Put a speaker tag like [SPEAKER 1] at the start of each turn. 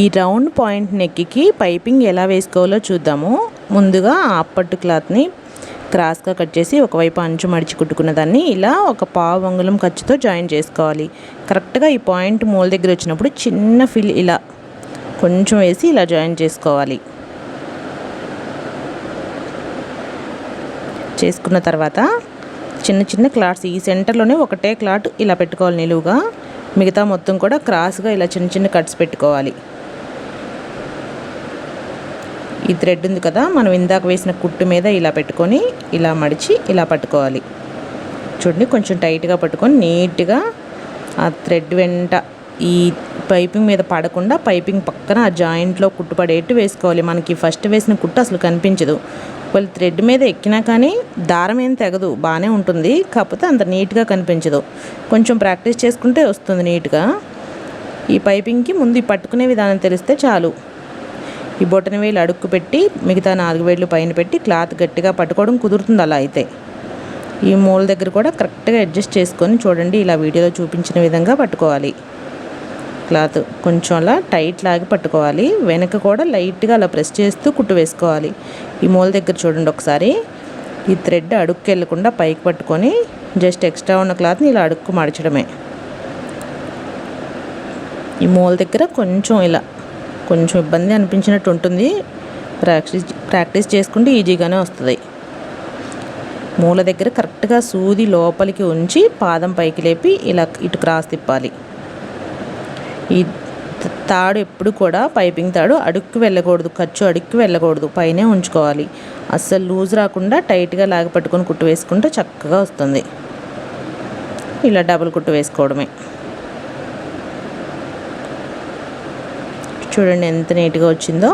[SPEAKER 1] ఈ round point నెక్కి piping ఎలా వేసుకోవాలో చూద్దాము. ముందుగా అప్పట్టు క్లాత్ని క్రాస్గా కట్ చేసి ఒకవైపు అంచు మడిచి కుట్టుకున్న దాన్ని ఇలా ఒక పావు అంగుళం ఖర్చుతో జాయిన్ చేసుకోవాలి. కరెక్ట్గా ఈ పాయింట్ మూల దగ్గర వచ్చినప్పుడు చిన్న ఫిల్ ఇలా కొంచెం వేసి ఇలా జాయిన్ చేసుకోవాలి. చేసుకున్న తర్వాత చిన్న చిన్న క్లాట్స్ ఈ సెంటర్లోనే ఒకటే క్లాట్ ఇలా పెట్టుకోవాలి నిలువుగా. మిగతా మొత్తం కూడా క్రాస్గా ఇలా చిన్న చిన్న కట్స్ పెట్టుకోవాలి. ఈ థ్రెడ్ ఉంది కదా మనం ఇందాక వేసిన కుట్టు మీద ఇలా పెట్టుకొని ఇలా మడిచి ఇలా పట్టుకోవాలి. చూడండి కొంచెం టైట్గా పట్టుకొని నీట్గా ఆ థ్రెడ్ వెంట ఈ పైపింగ్ మీద పడకుండా పైపింగ్ పక్కన ఆ జాయింట్లో కుట్టు పడేట్టు వేసుకోవాలి. మనకి ఫస్ట్ వేసిన కుట్టు అసలు కనిపించదు. వాళ్ళు థ్రెడ్ మీద ఎక్కినా కానీ దారం ఏం తెగదు బాగానే ఉంటుంది. కాకపోతే అంత నీట్గా కనిపించదు. కొంచెం ప్రాక్టీస్ చేసుకుంటే వస్తుంది నీట్గా. ఈ పైపింగ్కి ముందు పట్టుకునే విధానం తెలిస్తే చాలు. ఈ బొటన వేలు అడుక్కు పెట్టి మిగతా నాలుగు వేళ్ళు పైన పెట్టి క్లాత్ గట్టిగా పట్టుకోవడం కుదురుతుంది అలా అయితే. ఈ మూల దగ్గర కూడా కరెక్ట్గా అడ్జస్ట్ చేసుకొని చూడండి ఇలా వీడియోలో చూపించిన విధంగా పట్టుకోవాలి. క్లాత్ కొంచెం అలా టైట్ లాగి పట్టుకోవాలి. వెనక కూడా లైట్గా అలా ప్రెస్ చేస్తూ కుట్టు వేసుకోవాలి. ఈ మూల దగ్గర చూడండి ఒకసారి. ఈ థ్రెడ్ అడుక్కు వెళ్ళకుండా పైకి పట్టుకొని జస్ట్ ఎక్స్ట్రా ఉన్న క్లాత్ని ఇలా అడుక్కు మడచడమే. ఈ మూల దగ్గర కొంచెం ఇలా కొంచెం ఇబ్బంది అనిపించినట్టు ఉంటుంది. ప్రాక్టీస్ ప్రాక్టీస్ చేసుకుంటే ఈజీగానే వస్తుంది. మూల దగ్గర కరెక్ట్గా సూది లోపలికి ఉంచి పాదం పైకి లేపి ఇలా ఇటు క్రాస్ తిప్పాలి. ఈ తాడు ఎప్పుడు కూడా పైపింగ్ తాడు అడుక్కు వెళ్ళకూడదు. ఖర్చు అడుక్కు వెళ్ళకూడదు. పైనే ఉంచుకోవాలి. అస్సలు లూజ్ రాకుండా టైట్గా లాగి పట్టుకొని కుట్టు వేసుకుంటే చక్కగా వస్తుంది. ఇలా డబుల్ కుట్టు వేసుకోవడమే. చూడండి ఎంత నీట్గా వచ్చిందో.